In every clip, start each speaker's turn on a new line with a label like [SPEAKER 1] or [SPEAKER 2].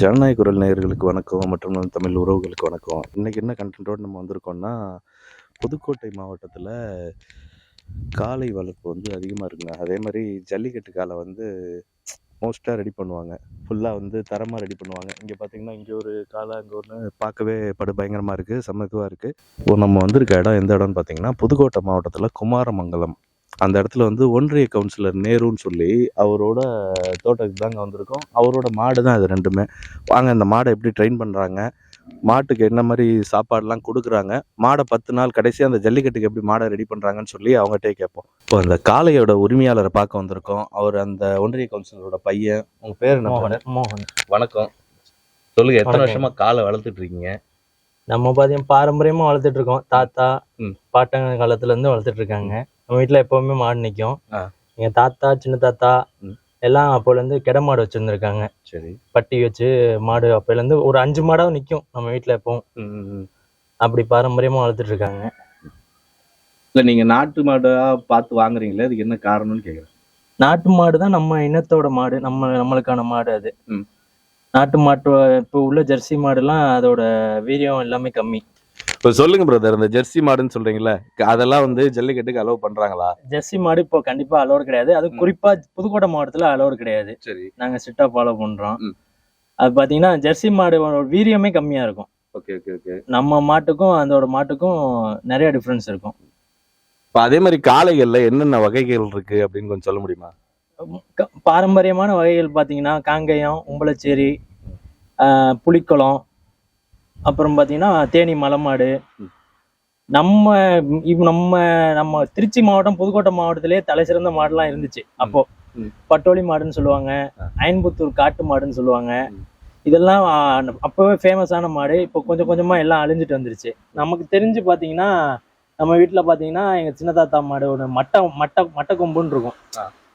[SPEAKER 1] ஜனநாயக குரல் நேயர்களுக்கு வணக்கம் மற்றும் நம் தமிழ் உறவுகளுக்கு வணக்கம். இன்னைக்கு என்ன கண்டென்ட்டோடு நம்ம வந்திருக்கோம்னா புதுக்கோட்டை மாவட்டத்தில் காளை வளர்ப்பு வந்து அதிகமாக இருக்குங்க. அதே மாதிரி ஜல்லிக்கட்டு காலை வந்து மோஸ்ட்டாக ரெடி பண்ணுவாங்க. ஃபுல்லாக வந்து தரமாக ரெடி பண்ணுவாங்க. இங்கே பார்த்தீங்கன்னா இங்கே ஒரு காலை அங்கே ஒன்று பார்க்கவே படு பயங்கரமாக இருக்குது சமக்குவாக இருக்குது இப்போ நம்ம வந்திருக்க இடம் எந்த இடம்னு பார்த்தீங்கன்னா புதுக்கோட்டை மாவட்டத்தில் குமாரமங்கலம். அந்த இடத்துல வந்து ஒன்றிய கவுன்சிலர் நேருன்னு சொல்லி அவரோட தோட்டத்துக்கு தாங்க வந்திருக்கோம். அவரோட மாடு தான் இது ரெண்டுமே. வாங்க இந்த மாடை எப்படி ட்ரெயின் பண்ணுறாங்க மாட்டுக்கு என்ன மாதிரி சாப்பாடுலாம் கொடுக்குறாங்க? மாடை பத்து நாள் கடைசியாக அந்த ஜல்லிக்கட்டுக்கு எப்படி மாடை ரெடி பண்ணுறாங்கன்னு சொல்லி அவங்ககிட்டே கேட்போம். இப்போ அந்த காளையோட உரிமையாளரை பார்க்க வந்திருக்கோம். அவர் அந்த ஒன்றிய கவுன்சிலரோட பையன். உங்க பேர் என்ன
[SPEAKER 2] மோகன்.
[SPEAKER 1] வணக்கம். சொல்லுங்க எத்தனை
[SPEAKER 2] வணக்கம்.
[SPEAKER 1] வருஷமா காளை வளர்த்துட்டு இருக்கீங்க?
[SPEAKER 2] நம்ம பாத்தீங்கன்னா பாரம்பரியமா வளர்த்துட்டு இருக்கோம். தாத்தா. பாட்டங்க காலத்துல இருந்து வளர்த்துட்டு இருக்காங்க. நம்ம வீட்ல எப்பவுமே மாடு நிக்கும்
[SPEAKER 1] ஆ.
[SPEAKER 2] எங்க தாத்தா சின்ன தாத்தா. எல்லாம் அப்போல இருந்து கிட மாடு வச்சிருந்திருக்காங்க
[SPEAKER 1] சரி
[SPEAKER 2] பட்டி வச்சு மாடு அப்போல இருந்து ஒரு அஞ்சு மாடாவும் நிக்கும் நம்ம வீட்ல எப்பவும். அப்படி பாரம்பரியமா வளர்த்துட்டு இருக்காங்க
[SPEAKER 1] இல்ல நீங்க நாட்டு மாடா பார்த்து வாங்குறீங்களே அதுக்கு என்ன காரணம்னு கேக்குறேன்
[SPEAKER 2] நாட்டு மாடு தான் நம்ம இனத்தோட மாடு நம்ம நம்மளுக்கான மாடு அது. நாட்டு மாட்டு இப்போ உள்ள ஜெர்சி மாடுலாம் அதோட வீரியம் எல்லாமே கம்மி
[SPEAKER 1] இப்போ சொல்லுங்க பிரதர் இந்த ஜெர்சி மாடுன்னு சொல்றீங்களே அதெல்லாம் வந்து ஜல்லிக்கட்டுக்கு அலோவ் பண்றாங்களா?
[SPEAKER 2] ஜெர்சி மாடு இப்போ கண்டிப்பா அலோடு கிடையாது. அது. குறிப்பா புதுக்கோட்டை மாவட்டத்துல அலோடு கிடையாது.
[SPEAKER 1] சரி.
[SPEAKER 2] நாங்க ஸ்ட்ரிக்டா ஃபாலோ பண்றோம். அது பாத்தீங்கன்னா ஜெர்சி மாடு வீரியமே கம்மியா இருக்கும்.
[SPEAKER 1] Okay okay okay.
[SPEAKER 2] நம்ம மாட்டுக்கும் அதோட மாட்டுக்கும் நிறைய டிஃபரன்ஸ் இருக்கும்.
[SPEAKER 1] இப்போ அதே மாதிரி காளைகள்ல என்னென்ன வகைகள் இருக்கு அப்படின்னு கொஞ்சம் சொல்ல முடியுமா?
[SPEAKER 2] பாரம்பரியமான வகைகள் பாத்தீங்கன்னா காங்கேயம் உம்பளச்சேரி ஆஹ், புலிக்குளம் அப்புறம் பாத்தீங்கன்னா தேனி மலைமாடு. நம்ம இப்ப நம்ம நம்ம திருச்சி மாவட்டம் புதுக்கோட்டை மாவட்டத்திலே தலை சிறந்த மாடுலாம் இருந்துச்சு அப்போ. பட்டோலி மாடுன்னு சொல்லுவாங்க. அயன்புத்தூர் காட்டு மாடுன்னு சொல்லுவாங்க. இதெல்லாம் அப்பவே ஃபேமஸான மாடு இப்போ கொஞ்சம் கொஞ்சமா எல்லாம் அழிஞ்சிட்டு வந்துருச்சு நமக்கு தெரிஞ்சு பாத்தீங்கன்னா நம்ம வீட்டுல பாத்தீங்கன்னா எங்க சின்ன தாத்தா மாடு ஒரு மட்டை மட்டை மட்டை கொம்புன்னு இருக்கும்.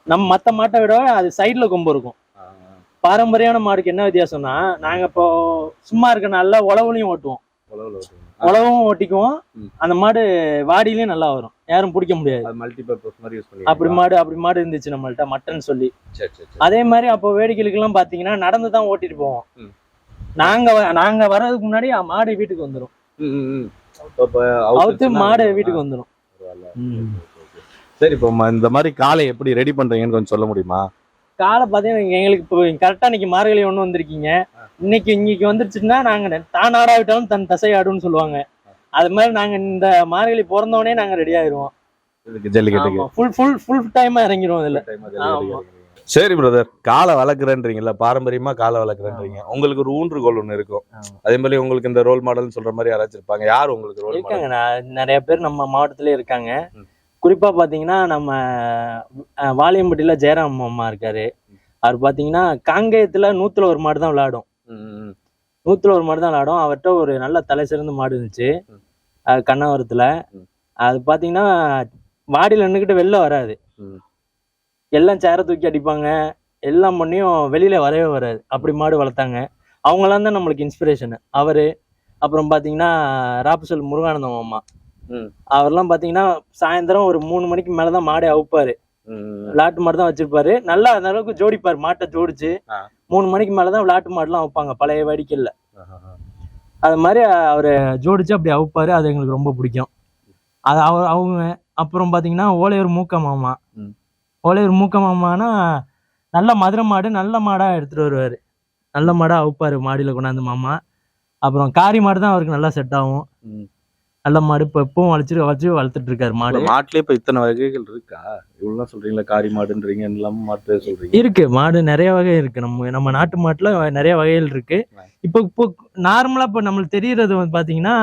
[SPEAKER 2] நம்ம மத்த மாட்டை விட அது சைடுல கொம்பு இருக்கும் பாரம்பரியமான மாடுக்கு என்ன வித்தியாசம்னா நாங்க இப்போ சும்மா இருக்க நாள்ல உழவுலையும் ஓட்டுவோம். உழவும் ஓட்டிக்குவோம். அந்த மாடு வாடியிலயும் நல்லா வரும். யாரும் பிடிக்க முடியாது. அப்படி மாடு அப்படி மாடு இருந்துச்சு நம்மள்ட்ட மட்டன் சொல்லி. அதே மாதிரி அப்போ வேடிக்கைகளுக்கு எல்லாம் பாத்தீங்கன்னா நடந்து தான் ஓட்டிட்டு போவோம். நாங்க நாங்க வர்றதுக்கு முன்னாடி மாடு வீட்டுக்கு வந்துரும்.
[SPEAKER 1] ம், ம், ம். அப்ப
[SPEAKER 2] அவுத்து மாடு வீட்டுக்கு வந்துரும்.
[SPEAKER 1] பரவாயில்ல.
[SPEAKER 2] ம்.
[SPEAKER 1] சரி இப்போ இந்த மாதிரி காளை எப்படி ரெடி பண்றீங்கன்னு கொஞ்சம் சொல்ல முடியுமா?
[SPEAKER 2] காலை பாத்தீங்கன்னா எங்களுக்கு இப்போ கரெக்டா இன்னைக்கு மார்கழி ஒண்ணு வந்திருக்கீங்க. இன்னைக்கு இன்னைக்கு வந்துருச்சுன்னா நாங்க தான் ஆடாவிட்டாலும் தன் தசை ஆடுன்னு சொல்லுவாங்க. அது மாதிரி நாங்க இந்த மார்கழி பிறந்தவொடனே நாங்க ரெடி ஆயிருவோம்.
[SPEAKER 1] இதுக்கு ஜல்லிக்கட்டுக்கு
[SPEAKER 2] ஃபுல் ஃபுல் ஃபுல் டைமா இறங்கிரும் இதுல.
[SPEAKER 1] சரி பிரதர் காளை வளர்க்குறேன்றீங்கல்ல பாரம்பரியமா காளை வளர்க்குறேன்றீங்க. உங்களுக்கு ஒரு ஊன்றுகோல் ஒன்று இருக்கும். அதே மாதிரி உங்களுக்கு இந்த ரோல் மாடல்னு சொல்ற மாதிரி யாராச்சும் இருப்பாங்க. யார் உங்களுக்கு ரோல்
[SPEAKER 2] இருக்காங்க நிறைய பேர் நம்ம மாவட்டத்திலே இருக்காங்க. குறிப்பா பாத்தீங்கன்னா நம்ம வாலியம்பட்டியில ஜெயராம் அம்மா இருக்காரு. அவர் பாத்தீங்கன்னா காங்கேயத்துல நூத்துல ஒரு மாடு தான் விளையாடும் நூத்துல ஒரு மாடு தான் விளையாடும் அவர்கிட்ட ஒரு நல்ல தலை சிறந்த மாடு இருந்துச்சு. கண்ணவரத்துல. அது பாத்தீங்கன்னா வாடியில நின்றுக்கிட்டு வெளில வராது. எல்லாம் சேர தூக்கி அடிப்பாங்க. எல்லாம் பண்ணியும் வெளியில வரவே வராது. அப்படி மாடு வளர்த்தாங்க. அவங்களாம் தான் நம்மளுக்கு இன்ஸ்பிரேஷன் அவரு அப்புறம் பாத்தீங்கன்னா ராப்புசல் முருகானந்தம் அம்மா. அவர்லாம் பாத்தீங்கன்னா சாயந்தரம் ஒரு மூணு மணிக்கு மேலதான் மாடை அவுப்பாரு. விளாட்டு மாடு தான் வச்சிருப்பாரு. நல்லா அந்த அளவுக்கு ஜோடிப்பாரு மாட்டை ஜோடிச்சு. மூணு மணிக்கு மேலதான் விளாட்டு மாடுலாம் வைப்பாங்க பழைய வடிக்கல்ல அது மாதிரி அவரு ஜோடிச்சு அப்படி அவுப்பாரு அது எங்களுக்கு ரொம்ப பிடிக்கும். அது அவர் அவங்க அப்புறம் பாத்தீங்கன்னா ஓலையூர் மூக்க மாமா. ஓலையூர் மூக்க மாமானா நல்ல மதுரை மாடு நல்ல மாடா எடுத்துட்டு வருவாரு. நல்ல மாடா அவுப்பாரு மாடியில கொண்டாந்து மாமா. அப்புறம் காரி மாடு தான் அவருக்கு நல்லா செட் ஆகும். நல்ல மாடு இப்போ எப்பவும் வளைச்சு வளைச்சு வளர்த்துட்டு இருக்காரு மாடு.
[SPEAKER 1] மாட்டுலயே இப்ப இத்தனை வகைகள் இருக்கா? இவ்வளவு சொல்றீங்களா? காரி மாடுன்றீங்க இல்லாம மாட்டு சொல்றீங்க.
[SPEAKER 2] இருக்கு மாடு நிறைய வகை இருக்கு. நம்ம நம்ம நாட்டு மாட்டுல நிறைய வகைகள் இருக்கு. இப்போ இப்போ நார்மலா இப்போ நம்மளுக்கு தெரியறது வந்து பாத்தீங்கன்னா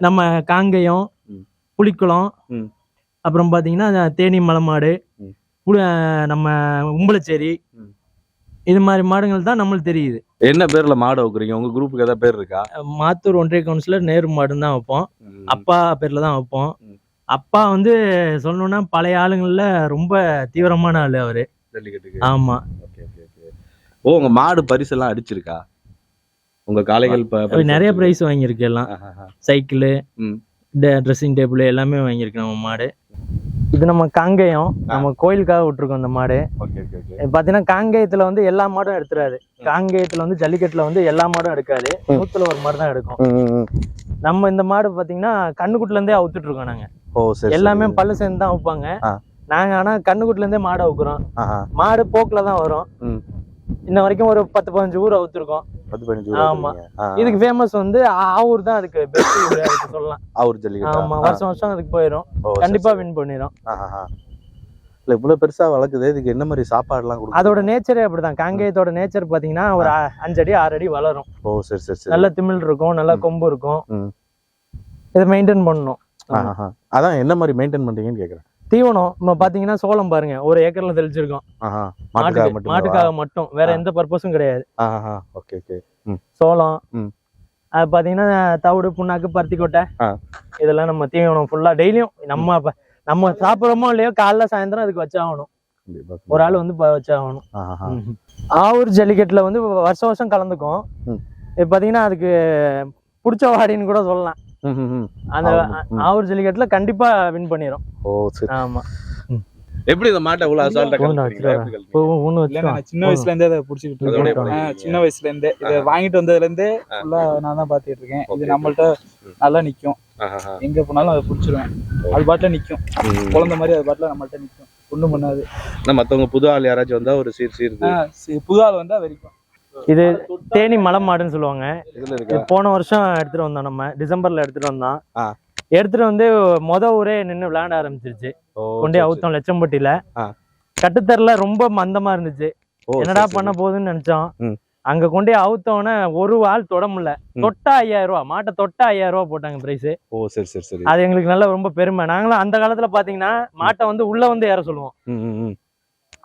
[SPEAKER 2] நம்ம காங்கேயம்
[SPEAKER 1] ம்.
[SPEAKER 2] புலிக்குளம்
[SPEAKER 1] ம்.
[SPEAKER 2] அப்புறம் பாத்தீங்கன்னா தேனி மலை மாடு நம்ம உம்பளச்சேரி. இது மாதிரி மாடுகள் தான் நம்மளுக்கு தெரியுது.
[SPEAKER 1] என்ன பேர்ல மாடு வைக்கிறீங்க உங்க குரூப்புக்கு ஏதாவது பேர் இருக்கா?
[SPEAKER 2] மாத்தூர் ஒன்றிய கவுன்சிலர் நேரு மாடுன்னு தான் வைப்போம். அப்பா பேர்ல தான் வைப்போம். அப்பா வந்து சொல்லணும்னா பழைய ஆளுங்கள்ல ரொம்ப தீவிரமான ஆளு அவரு. ஆமா.
[SPEAKER 1] ஓ உங்க மாடு பரிசு எல்லாம் அடிச்சிருக்கா? உங்க காளைகள்
[SPEAKER 2] நிறைய? பிரைஸ் வாங்கியிருக்கு எல்லாம். சைக்கிள்
[SPEAKER 1] ம்.
[SPEAKER 2] ட்ரெஸ்ஸிங் டேபிள் எல்லாமே வாங்கியிருக்கு நம்ம மாடு. இது நம்ம காங்கேயம். நம்ம கோயிலுக்காக விட்டுருக்கோம் இந்த மாடு. பாத்தீங்கன்னா காங்கேயத்துல வந்து எல்லா மாடும் எடுத்துறாது காங்கேயத்துல வந்து ஜல்லிக்கட்டுல வந்து எல்லா மாடும் எடுக்காது நூத்துல ஒரு மாடு தான் எடுக்கும். நம்ம இந்த மாடு பாத்தீங்கன்னா கண்ணுக்குட்டில இருந்தே அவுத்துட்டு இருக்கோம் நாங்க.
[SPEAKER 1] ஓ சரி
[SPEAKER 2] எல்லாமே பல்லு சேர்ந்து தான் வைப்பாங்க
[SPEAKER 1] ஆ.
[SPEAKER 2] நாங்க ஆனா கண்ணுக்குட்டில இருந்தே மாடு அவுக்குறோம். மாடு போக்குல தான் வரும். இன்ன வரைக்கும் ஒரு பத்து பதினஞ்சு ஊர் அவுத்துருக்கோம்.
[SPEAKER 1] பத்து பதினஞ்சு
[SPEAKER 2] ஆமா. இதுக்கு ஃபேமஸ் வந்து ஆவூர் தான் அதுக்கு பெஸ்ட் அதுக்கு சொல்லலாம்.
[SPEAKER 1] அவர் ஜல்லிக்கட்டா?
[SPEAKER 2] ஆமா வருஷம் வருஷம் அதுக்கு போயிடும் கண்டிப்பா. வின் பண்ணிடும்
[SPEAKER 1] ஆஹா. இல்ல இவ்வளவு பெருசா வளர்க்குது இதுக்கு என்ன மாதிரி சாப்பாடுலாம் கொடுக்கும்
[SPEAKER 2] அதோட நேச்சரே அப்படிதான். காங்கேயத்தோட நேச்சர் பாத்தீங்கன்னா ஒரு அ- அஞ்சு அடி ஆறு அடி வளரும்.
[SPEAKER 1] ஓ சரி சரி சரி.
[SPEAKER 2] நல்ல திமிழ் இருக்கும் நல்ல. கொம்பு இருக்கும். இதை மெயின்டைன் பண்ணணும்.
[SPEAKER 1] அதான் என்ன மாதிரி மெயின்டைன் பண்றீங்கன்னு கேக்குறேன்.
[SPEAKER 2] தீவனம் நம்ம பாத்தீங்கன்னா சோளம் பாருங்க. ஒரு ஏக்கர்ல தெளிச்சிருக்கோம்.
[SPEAKER 1] மாட்டுக்காக
[SPEAKER 2] மாட்டுக்கு
[SPEAKER 1] மட்டும்?
[SPEAKER 2] வேற. எந்த பர்பஸும் கிடையாது.
[SPEAKER 1] Okay okay.
[SPEAKER 2] சோளம். அது பாத்தீங்கன்னா தவிடு புண்ணாக்கு பருத்தி கொட்டை. இதெல்லாம் நம்ம தீவனம் ஃபுல்லா டெய்லியும் நம்ம நம்ம சாப்பிடுறோமோ இல்லையோ காலைல சாயந்தரம் அதுக்கு வச்சாகணும். ஒரு ஆள் வந்து வச்சாகணும். ஆவூர் ஜல்லிக்கட்டுல வந்து வருஷம் வருஷம் கலந்துக்கும். இப்போ பாத்தீங்கன்னா அதுக்கு பிடிச்ச வாடின்னு கூட சொல்லலாம். அந்த. ஆவூர் ஜல்லிக்கட்டுல கண்டிப்பா வின் பண்ணிரும்.
[SPEAKER 1] ஓ சரி.
[SPEAKER 2] ஆமா.
[SPEAKER 1] எப்படி இந்த மாட்டை இவ்வளவு அசால்ட்டா
[SPEAKER 3] சின்ன வயசுல இருந்தே அதை
[SPEAKER 1] பழகிட்டீங்க.
[SPEAKER 3] சின்ன வயசுல இருந்தே. இதை வாங்கிட்டு வந்ததுல இருந்தே ஃபுல்லா நான் தான் பாத்துட்டு இருக்கேன். இது நம்மள்ட்ட நல்லா நிக்கும். எங்க போனாலும் அதை புடிச்சிருவேன். அது பாட்டுல நிக்கும்.
[SPEAKER 1] ம்.
[SPEAKER 3] குழந்தை மாதிரி அது பாட்டுல நம்மள்ட்ட நிக்கும். ஒண்ணும் பண்ணாது.
[SPEAKER 1] ஆனா மத்தவங்க புது ஆள் யாராச்சும் வந்தா ஒரு சீர் சீருது.
[SPEAKER 3] ஆ, சி- புது ஆள் வந்தா வெறிக்கும்.
[SPEAKER 2] இது தேனி மலை மாடுன்னு சொல்லுவாங்க.
[SPEAKER 1] இதுல
[SPEAKER 2] இது
[SPEAKER 1] இருக்கா
[SPEAKER 2] போன வருஷம் எடுத்துட்டு வந்தோம் நம்ம. டிசம்பர்ல எடுத்துட்டு வந்தோம். எடுத்துட்டு வந்து மொத ஊரே நின்னு விளையாட ஆரம்பிச்சிருச்சு. கொண்டே
[SPEAKER 1] சரி,
[SPEAKER 2] அவுத்தோம் லட்சம்பட்டியில. கட்டுத்தரல ரொம்ப மந்தமா இருந்துச்சு.
[SPEAKER 1] சரி.
[SPEAKER 2] என்னடா
[SPEAKER 1] சரி,
[SPEAKER 2] பண்ண
[SPEAKER 1] சரி.
[SPEAKER 2] போகுதுன்னு நினைச்சோம். அங்க கொண்டே அவுத்தோன்னே ஒரு ஆள் தொட முடியல. தொட்டா ஐயாயிரம் ரூபா மாட்டை தொட்டா ஐயாயிரம் ரூபா போட்டாங்க பிரைஸ்
[SPEAKER 1] ஓ சரி சரி சரி
[SPEAKER 2] அது எங்களுக்கு நல்ல ரொம்ப பெருமை நாங்களும் அந்த காலத்துல பாத்தீங்கன்னா மாட்டை வந்து உள்ள வந்து ஏற சொல்லுவோம்.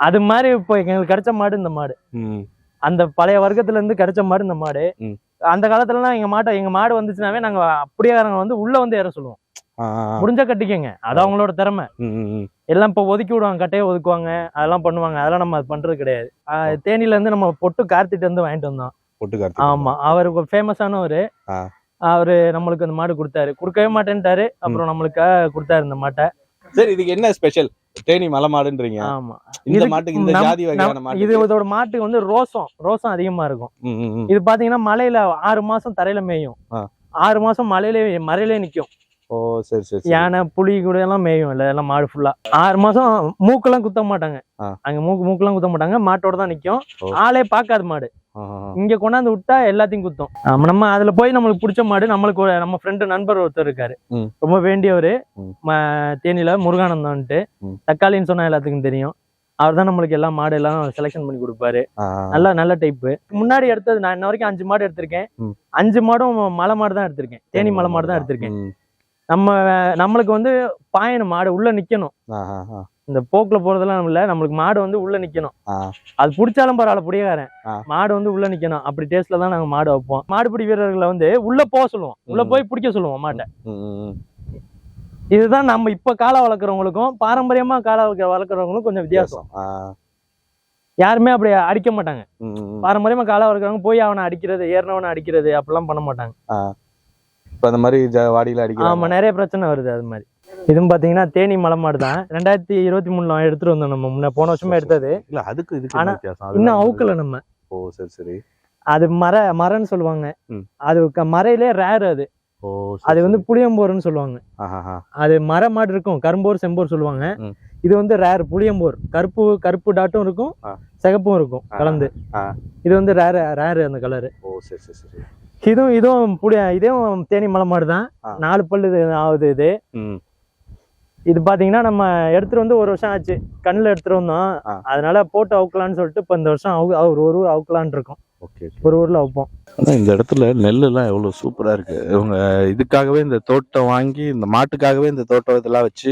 [SPEAKER 2] அது மாதிரி இப்போ எங்களுக்கு கிடைச்ச மாடு இந்த மாடு. அந்த பழைய வர்க்கத்துல இருந்து கிடைச்ச மாடு இந்த மாடு. அந்த காலத்துலலாம் எங்க மாட்டை எங்க மாடு வந்துச்சுனாவே நாங்க அப்படியேக்காரங்க வந்து உள்ள வந்து ஏற சொல்லுவோம். முடிஞ்சா கட்டிக்கங்க. அது அவங்களோட திறமை. எல்லாம் இப்போ ஒதுக்கி விடுவாங்க கட்டையை ஒதுக்குவாங்க அதெல்லாம் பண்ணுவாங்க. அதெல்லாம் நம்ம பண்றது கிடையாது. ஆஹ் தேனியில இருந்து நம்ம பொட்டு கார்த்திட்டு வந்து வாங்கிட்டு வந்தோம்.
[SPEAKER 1] பொட்டு கார்த்திகை.
[SPEAKER 2] ஆமா. அவருக்கு ஃபேமஸானவரு. அவரு நம்மளுக்கு அந்த மாடு கொடுத்தாரு. கொடுக்கவே மாட்டேன்ட்டாரு. அப்புறம் நம்மளுக்காக கொடுத்தாரு இந்த மாட்டை.
[SPEAKER 1] சரி இதுக்கு என்ன ஸ்பெஷல் தேனி மலை மாடுன்றீங்க.
[SPEAKER 2] ஆமா.
[SPEAKER 1] இந்த மாட்டுக்கு இந்த ஜாதி வகையான மாட்டு
[SPEAKER 2] இது இதோட மாட்டுக்கு வந்து ரோசம். ரோசம் அதிகமா இருக்கும். இது பாத்தீங்கன்னா மலையில ஆறு மாசம் தரையில மேயும். ஆறு மாசம் மலையிலே மறையிலே நிக்கும்.
[SPEAKER 1] ஓ சரி சரி.
[SPEAKER 2] யானை புலி கூட எல்லாம் மேயும் இல்ல எல்லாம் மாடு ஃபுல்லா ஆறு மாசம் மூக்கெல்லாம் குத்த மாட்டாங்க. அங்க மூக்கு மூக்கெல்லாம் குத்த மாட்டாங்க மாட்டோட தான் நிக்கும். ஆளே பார்க்காது மாடு. இங்க கொண்டாந்து விட்டா எல்லாத்தையும் குத்தும் நம்ம அதுல போய் நம்மளுக்கு பிடிச்ச மாடு நம்மளுக்கு நம்ம ஃப்ரெண்டு நண்பர் ஒருத்தர் இருக்காரு. ரொம்ப வேண்டியவரு தேனியில முருகானந்தம்ன்ட்டு
[SPEAKER 1] ம்.
[SPEAKER 2] தக்காளின்னு சொன்னா எல்லாத்துக்கும் தெரியும் அவர் தான் நம்மளுக்கு எல்லா மாடு எல்லாம் செலெக்ஷன் பண்ணி கொடுப்பாரு. நல்ல நல்ல டைப் முன்னாடி எடுத்தது நான் இன்ன வரைக்கும் அஞ்சு மாடு எடுத்திருக்கேன். அஞ்சு மாடும் மலை மாடு தான் எடுத்திருக்கேன் தேனி மலை மாடு தான் எடுத்திருக்கேன். நம்ம நம்மளுக்கு வந்து பாயணும் மாடு உள்ள நிக்கணும். இந்த போக்குல போறதெல்லாம் இல்ல நம்மளுக்கு மாடு வந்து உள்ள நிக்கணும். அது பிடிச்சாலும் பரவாயில்ல புடியக்காரன்
[SPEAKER 1] ஆ.
[SPEAKER 2] மாடு வந்து உள்ள நிக்கணும் அப்படி டேஸ்ட்ல தான் நாங்க மாடு வைப்போம் மாடுபிடி வீரர்களை வந்து உள்ள போக சொல்லுவோம் உள்ள. போய் பிடிக்க சொல்லுவோம் மாட்டை. இதுதான் நம்ம இப்ப காளை வளர்க்குறவங்களுக்கும் பாரம்பரியமா வளர்க்க- வளர்க்குறவங்களுக்கும் கொஞ்சம் வித்தியாசம். யாருமே அப்படி அடிக்க மாட்டாங்க. பாரம்பரியமா காளை வளர்க்குறவங்க போய் அவனை அடிக்கிறது ஏறினவனை அடிக்கிறது அப்படிலாம் பண்ண மாட்டாங்க
[SPEAKER 1] இப்ப அந்த மாதிரி ஜ- வாடியில
[SPEAKER 2] ஆமா
[SPEAKER 1] அடிக்கிறாங்க
[SPEAKER 2] நிறைய பிரச்சனை வருது அது மாதிரி இதுவும் பாத்தீங்கன்னா தேனி மலை மாடு தான் ரெண்டாயிரத்தி இருபத்தி மூணுல எடுத்துட்டு வந்தோம் நம்ம முன்ன போன வருஷமே எடுத்தது
[SPEAKER 1] இல்ல அதுக்கு இதுக்கு
[SPEAKER 2] ஆனா,
[SPEAKER 1] வித்தியாசம்
[SPEAKER 2] இன்னும் அவுக்கல நம்ம
[SPEAKER 1] ஓ சரி சரி
[SPEAKER 2] அது மர மரன்னு சொல்லுவாங்க. அது க- மரையிலே ரேர் அது
[SPEAKER 1] ஓ சரி,
[SPEAKER 2] அது வந்து. புளியம்போர்னு சொல்லுவாங்க
[SPEAKER 1] ஆஹா, ஆஹா.
[SPEAKER 2] அது மர மாடு இருக்கும் கரும்போர் செம்போர் சொல்லுவாங்க
[SPEAKER 1] ம்.
[SPEAKER 2] இது வந்து ரேர் புளியம்போர் கருப்பு கருப்பு டாட்டும் இருக்கும்
[SPEAKER 1] ஆ.
[SPEAKER 2] சிகப்பும் இருக்கும். கலந்து
[SPEAKER 1] ஆ.
[SPEAKER 2] இது வந்து ரேர் ரேர் அந்த கலரு
[SPEAKER 1] ஓ சரி சரி சரி
[SPEAKER 2] இதுவும் இதுவும் இதுவும் தேனி மலை மாடு தான். நாலு பல்லு இது ஆகுது இது.
[SPEAKER 1] ம்.
[SPEAKER 2] இது பாத்தீங்கன்னா நம்ம எடுத்துட்டு வந்து ஒரு வருஷம் ஆச்சு. கண்ணுல எடுத்துட்டு வந்தோம். அதனால போட்டு அவுக்கலாம்னு சொல்லிட்டு இப்ப இந்த வருஷம் அவு- ஒரு ஒரு ஊர் அவுக்கலான்னு இருக்கோம். ஒரு ஊர்ல வைப்போம்
[SPEAKER 1] ஆனா இந்த இடத்துல நெல் எல்லாம் எவ்வளவு சூப்பரா இருக்கு. இவங்க இதுக்காகவே இந்த தோட்டம் வாங்கி இந்த மாட்டுக்காகவே இந்த தோட்டம் இதெல்லாம் வச்சு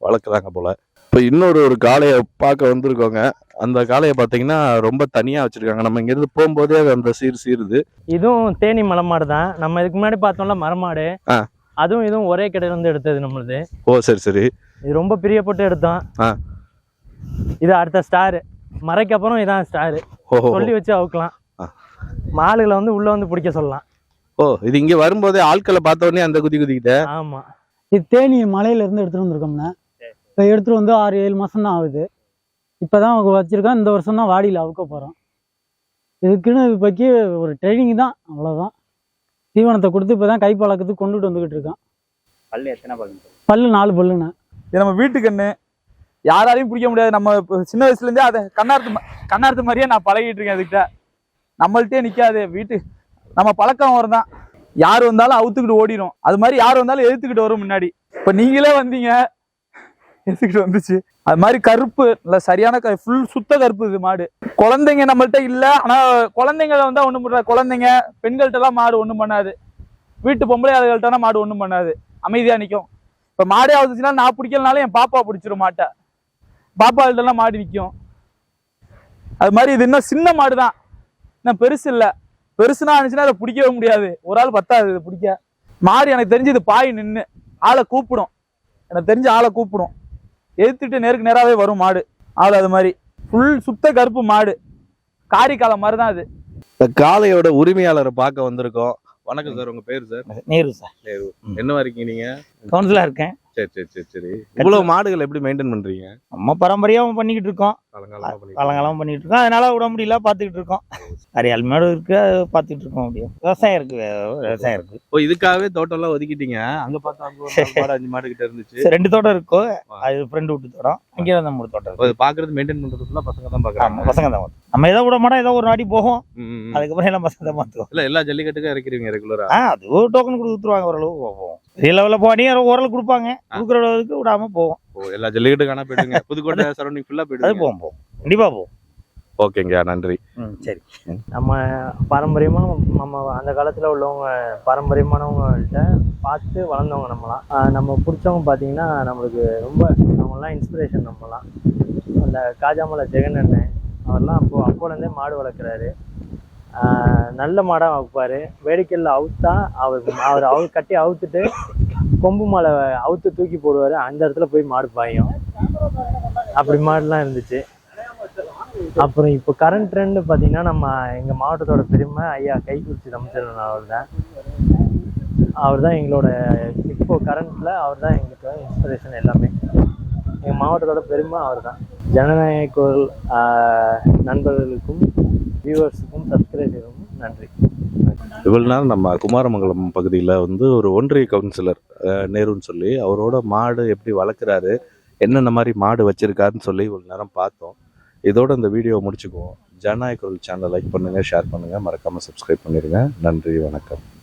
[SPEAKER 1] வளர்க்குறாங்க போல. இப்போ இன்னொரு ஒரு காளையை பார்க்க வந்திருக்கோங்க. அந்த காளையை பார்த்தீங்கன்னா ரொம்ப தனியா வச்சிருக்காங்க. நம்ம இங்கிருந்து போகும்போதே அது அந்த சீர் சீருது.
[SPEAKER 2] இதுவும் தேனி மலை மாடு தான் நம்ம இதுக்கு முன்னாடி பார்த்தோம்ல மரமாடு. அதுவும் இதுவும் ஒரே கடையில இருந்து எடுத்தது நம்மளுது.
[SPEAKER 1] ஓ சரி சரி.
[SPEAKER 2] இது ரொம்ப பிரியப்பட்டு எடுத்தோம். இது அடுத்த ஸ்டார் மறைக்கு அப்புறம் இதான் ஸ்டார் சொல்லி வச்சு அவுக்கலாம்.
[SPEAKER 1] ஆ.
[SPEAKER 2] மாடுகளை வந்து உள்ள வந்து பிடிக்க சொல்லலாம்.
[SPEAKER 1] ஓ இது இங்க வரும்போதே ஆட்களை பார்த்த உடனே அந்த குதி குதிக்கிட்ட?
[SPEAKER 2] ஆமா.
[SPEAKER 4] இது தேனி மலையில இருந்து எடுத்துட்டு வந்திருக்கோம்னா இப்போ எடுத்துகிட்டு வந்து ஆறு ஏழு மாதம் தான் ஆகுது. இப்போ தான் வச்சுருக்கோம் இந்த வருஷம் தான் வாடியில் அவுக்க போகிறோம் இதுக்குன்னு இப்போக்கி ஒரு ட்ரைனிங் தான் அவ்வளோதான் தீவனத்தை கொடுத்து இப்போ தான் கை பழக்கத்துக்கு கொண்டுட்டு வந்துக்கிட்டு இருக்கோம்
[SPEAKER 3] பல்லு எத்தனை பல்லு
[SPEAKER 4] பல்லு நாலு பல்லுண்ணே.
[SPEAKER 3] இது நம்ம வீட்டு கண்ணு யாராலையும் பிடிக்க முடியாது. நம்ம இப்ப சின்ன வயசுல இருந்தே அதை கண்ணார்த்து கண்ணார்த்து மாதிரியே நான் பழகிட்டு இருக்கேன் அதுக்கிட்ட. நம்மள்ட்டே நிக்காது வீட்டு நம்ம பழக்கம் வரும் தான் யார் வந்தாலும் அவுத்துக்கிட்டு ஓடிடும் அது மாதிரி யார் வந்தாலும் எதிர்த்துக்கிட்டு வரும் முன்னாடி. இப்ப நீங்களே வந்தீங்க எடுத்துக்கிட்டு வந்துச்சு. அது மாதிரி கருப்பு இல்லை சரியான ஃபுல் சுத்த கருப்பு இது மாடு. குழந்தைங்க நம்மள்ட்ட இல்லை. ஆனால் குழந்தைங்கள வந்தால் ஒன்றும் பண்ணுற குழந்தைங்க பெண்கள்கிட்டலாம் மாடு ஒன்றும் பண்ணாது. வீட்டு பொம்பளை ஆளுகள்கிட்டனா மாடு ஒன்றும் பண்ணாது. அமைதியாக நிற்கும் இப்போ மாடே ஆகுதுச்சுன்னா நான் பிடிக்கலனாலும் என் பாப்பா பிடிச்சிரும் மாட்டை. பாப்பாள்கிட்டலாம் மாடு நிற்கும் அது மாதிரி இது இன்னும் சின்ன மாடு தான் இன்னும் பெருசு இல்லை. பெருசுனா இருந்துச்சுன்னா அதை பிடிக்கவே முடியாது. ஒரு ஆள் பத்தாது இது பிடிக்க. மாடு எனக்கு தெரிஞ்சு இது பாய் நின்று ஆளை கூப்பிடும். எனக்கு தெரிஞ்சு ஆளை கூப்பிடும். எதிர்த்துட்டு நேருக்கு நேராகவே வரும் மாடு. ஆள் அது மாதிரி. ஃபுல் சுத்த கருப்பு மாடு. காரிக்கால மாதிரி தான் அது.
[SPEAKER 1] இந்த காளையோட உரிமையாளரை பார்க்க வந்திருக்கோம். வணக்கம் சார் உங்க பேர் சார்?
[SPEAKER 5] நேரு சார்.
[SPEAKER 1] என்னவா இருக்கீங்க நீங்க?
[SPEAKER 5] கவுன்சிலா இருக்கேன்.
[SPEAKER 1] சரி சரி சரி சரி. இவ்வளவு மாடுகள் எப்படி மெயின்டைன் பண்றீங்க?
[SPEAKER 5] நம்ம பரம்பரையாவும் பண்ணிக்கிட்டு இருக்கோம்.
[SPEAKER 1] காலங்காலமா பண்ணிட்டு
[SPEAKER 5] இருக்கோம். அதனால விட முடியல பார்த்துக்கிட்டு இருக்கோம். அரியால் மேடு இருக்கு அது பார்த்துக்கிட்டு இருக்கோம் அப்படியே. விவசாயம் இருக்கு விவசாயம் இருக்கு.
[SPEAKER 1] ஓ இதுக்காகவே தோட்டம் எல்லாம் ஒதுக்கிட்டீங்க. அங்க பார்த்தா அங்க அஞ்சு மாடு கிட்ட இருந்துச்சு.
[SPEAKER 5] ரெண்டு தோட்டம் இருக்கும் அது ஃப்ரெண்டு விட்டு தோட்டம். அங்கே வந்து மூணு தோட்டம்
[SPEAKER 1] பாக்குறது மெயின்டைன் பண்றது ஃபுல்லா பசங்க தான்
[SPEAKER 5] ஆமா
[SPEAKER 1] பாக்குறாங்க
[SPEAKER 5] பசங்க தான். நம்ம ஏதோ விட மாட்டோம் ஏதோ ஒரு நாடி போகும். அதுக்கப்புறம் எல்லாம் பசங்க பார்த்துக்கோ
[SPEAKER 1] இல்ல எல்லா ஜல்லிக்கட்டுக்கும் இறக்கிறீங்க ரெகுலரா
[SPEAKER 5] ஆ? அது ஒரு டோக்கன் கொடுத்துருவாங்க ஓரளவு போவோம். பெரிய லெவலில் போனி ஓரளவு கொடுப்பாங்க. கொடுக்குற அளவுக்கு விடாம போவோம்.
[SPEAKER 1] ஓ எல்லா ஜல்லிக்கட்டுக்கும் ஆனா போயிடுங்க புதுக்கோட்டை சரௌண்டிங் ஃபுல்லா
[SPEAKER 5] அது
[SPEAKER 1] போயிடுங்க
[SPEAKER 5] போவோம் போவோம். கண்டிப்பா போவோம்.
[SPEAKER 1] ஓகேங்க நன்றி.
[SPEAKER 5] ம் சரி.
[SPEAKER 2] நம்ம பாரம்பரியமாக நம்ம அந்த காலத்தில் உள்ளவங்க பாரம்பரியமானவங்கள்ட்ட பார்த்து வளர்ந்தவங்க நம்மலாம் ஆஹ் நம்ம பிடிச்சவங்க பார்த்தீங்கன்னா நம்மளுக்கு ரொம்ப அவங்களாம் இன்ஸ்பிரேஷன் நம்மலாம் அந்த காஜாமலை ஜெகன் அண்ணன் அவர்லாம் அப்போ அப்போலேருந்தே மாடு வளர்க்குறாரு. நல்ல மாடாக வைப்பார் வேடிக்கையில் அவுத்தா அவர் அவர் அவர் கட்டி அவுத்துட்டு கொம்பு மாலை அவுத்து தூக்கி போடுவார். அந்த இடத்துல போய் மாடு பாயும். அப்படி மாடுலாம் இருந்துச்சு. அப்புறம் இப்போ கரண்ட் ட்ரெண்டு பார்த்தீங்கன்னா நம்ம எங்கள் மாவட்டத்தோட பெருமை ஐயா கைக்குறிச்சி ரமச்சந்திரன் அவர் தான் அவர் தான் எங்களோட இப்போ கரண்ட்டில் அவர் தான் எங்களுக்கு இன்ஸ்பிரேஷன் எல்லாமே. எங்கள் மாவட்டத்தோட பெருமை அவர் தான் ஜனநாயக குரல் நண்பர்களுக்கும் வியூவர்ஸுக்கும் சப்ஸ்கிரைபருக்கும் நன்றி.
[SPEAKER 1] இவ்வளவு நேரம் நம்ம குமாரமங்கலம் பகுதியில் வந்து ஒரு ஒன்றிய கவுன்சிலர் நேருன்னு சொல்லி அவரோட மாடு எப்படி வளர்க்குறாரு என்னென்ன மாதிரி மாடு வச்சுருக்காருன்னு சொல்லி இவ்வளோ நேரம் பார்த்தோம். இதோட இந்த வீடியோவை முடிச்சுக்குவோம். ஜனநாயக குரல் சேனலை லைக் பண்ணுங்கள் ஷேர் பண்ணுங்கள் மறக்காமல் சப்ஸ்கிரைப் பண்ணிடுங்க. நன்றி வணக்கம்.